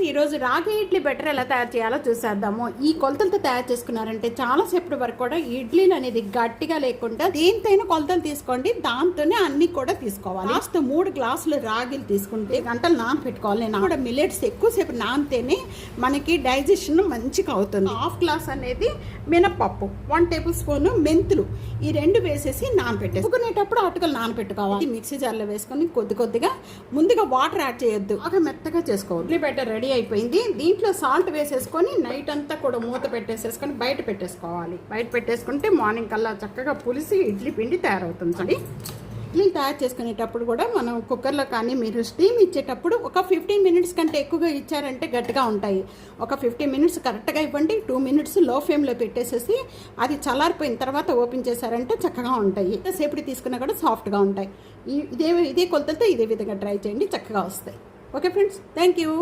Friends ఈరోజు రాగి idli better ఎలా తయారు చేయాలో చూసేద్దాము. ఈ కొలతలతో తయారు చేసుకున్నారంటే చాలా సేపటి వరకు కూడా ఇడ్లీలు అనేది గట్టిగా లేకుండా దేనితోనే కొలతలు తీసుకోండి. దాంతోనే అన్ని కూడా తీసుకోవాలి. లాస్ట్ మూడు గ్లాసులు రాగిలు తీసుకుంటే గంటలు నానబెట్టుకోవాలి నేను కూడా మిల్లెట్స్ ఎక్కువసేపు నానితేనే మనకి డైజెషన్ మంచిగా అవుతుంది. హాఫ్ గ్లాస్ అనేది మినపప్పు వన్ టేబుల్ స్పూన్ మెంతులు ఈ రెండు వేసేసి నానబెట్టేసి ఉక్కునేటప్పుడు అటుకలు నానబెట్టుకోవాలి మిక్సీ జార్లో వేసుకొని కొద్ది కొద్దిగా ముందుగా వాటర్ యాడ్ చేయొద్దు. బాగా మెత్తగా చేసుకోవాలి. బెటర్ రెడీ అయిపోయింది. దీంట్లో సాల్ట్ వేసేసుకొని నైట్ అంతా కూడా మూత పెట్టేసేసుకొని బయట పెట్టేసుకోవాలి. బయట పెట్టేసుకుంటే మార్నింగ్ కల్లా చక్కగా పులిసి ఇడ్లీ పిండి తయారవుతుంది ఇడ్లీ తయారు చేసుకునేటప్పుడు కూడా మనం కుక్కర్లో కానీ మీరు స్టీమ్ ఇచ్చేటప్పుడు ఒక ఫిఫ్టీన్ మినిట్స్ కంటే ఎక్కువగా ఇచ్చారంటే గట్టిగా ఉంటాయి. ఒక ఫిఫ్టీన్ మినిట్స్ కరెక్ట్గా ఇవ్వండి. టూ మినిట్స్లో ఫ్లేమ్లో పెట్టేసేసి అది చల్లారిపోయిన తర్వాత ఓపెన్ చేశారంటే చక్కగా ఉంటాయి. ఎంతసేపటి తీసుకున్నా కూడా సాఫ్ట్గా ఉంటాయి. ఇదే ఇదే కొలతలతో ఇదే విధంగా ట్రై చేయండి చక్కగా వస్తాయి. Okay friends thank you